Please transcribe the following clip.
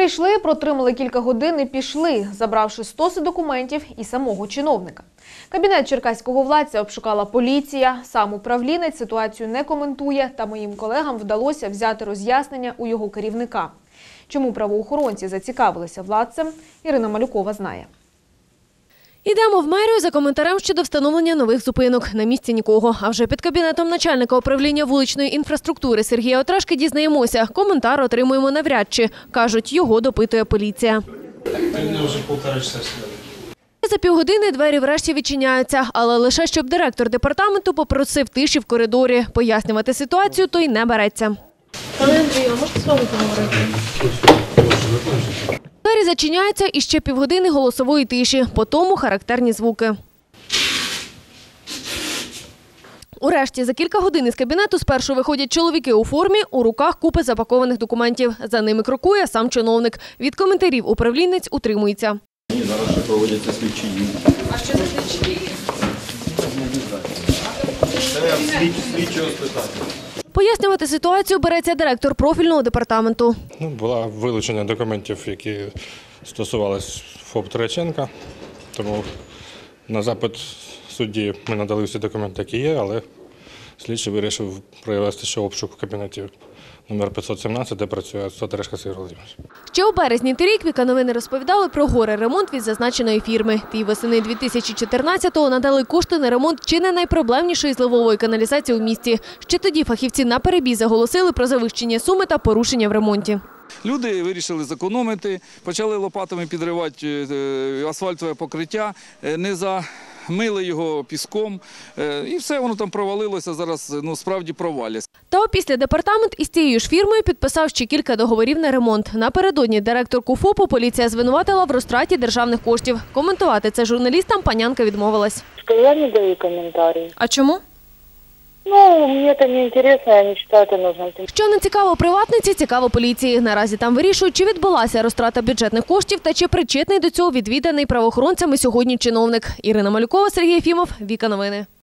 Прийшли, протримали кілька годин і пішли, забравши стоси документів і самого чиновника. Кабінет черкаського владця обшукала поліція. Сам управлінець ситуацію не коментує, та моїм колегам вдалося взяти роз'яснення у його керівника. Чому правоохоронці зацікавилися владцем, Ірина Малюкова знає. Ідемо в мерію за коментарем щодо встановлення нових зупинок. На місці нікого. А вже під кабінетом начальника управління вуличної інфраструктури Сергія Отражки дізнаємося. Коментар отримуємо навряд чи. Кажуть, його допитує поліція. За півгодини двері врешті відчиняються, але лише щоб директор департаменту попросив тиші в коридорі. Пояснювати ситуацію той не береться. Пане Андрію, можете з вами поговорити? Двері зачиняються і ще півгодини голосової тиші, по тому характерні звуки. Урешті за кілька годин із кабінету спершу виходять чоловіки у формі, у руках купи запакованих документів. За ними крокує сам чиновник. Від коментарів управлінець утримується. Ні, зараз ще проводяться слідчі дії. А що за слідчі дії? Слідчого спитати. Пояснювати ситуацію береться директор профільного департаменту. Ну, була вилучення документів, які стосувалися ФОП Треченка. Тому на запит судді ми надали всі документи, які є, але слідчий вирішив провести ще обшук в кабінеті номер 517, де працює Сергій Володимирович. Ще у березні торік Віка новини розповідали про горе ремонт від зазначеної фірми. Тій восени 2014-го надали кошти на ремонт чи не найпроблемнішої зливової каналізації у місті. Ще тоді фахівці на перебій заголосили про завищення суми та порушення в ремонті. Люди вирішили зекономити, почали лопатами підривати е, асфальтове покриття, е, не замили його піском, е, і все воно там провалилося. Зараз ну справді проваляться. Та опісля департамент із цією ж фірмою підписав ще кілька договорів на ремонт. Напередодні директорку ФОПу поліція звинуватила в розтраті державних коштів. Коментувати це журналістам панянка відмовилась. я не даю коментарі. А чому? Ну, мне это не интересно, я не считаю это нужным. Що не цікаво приватниці, цікаво поліції. Наразі там вирішують, чи відбулася розтрата бюджетних коштів та чи причетний до цього відвіданий правоохоронцями сьогодні чиновник. Ірина Малюкова, Сергій Єфімов, Віка Новини.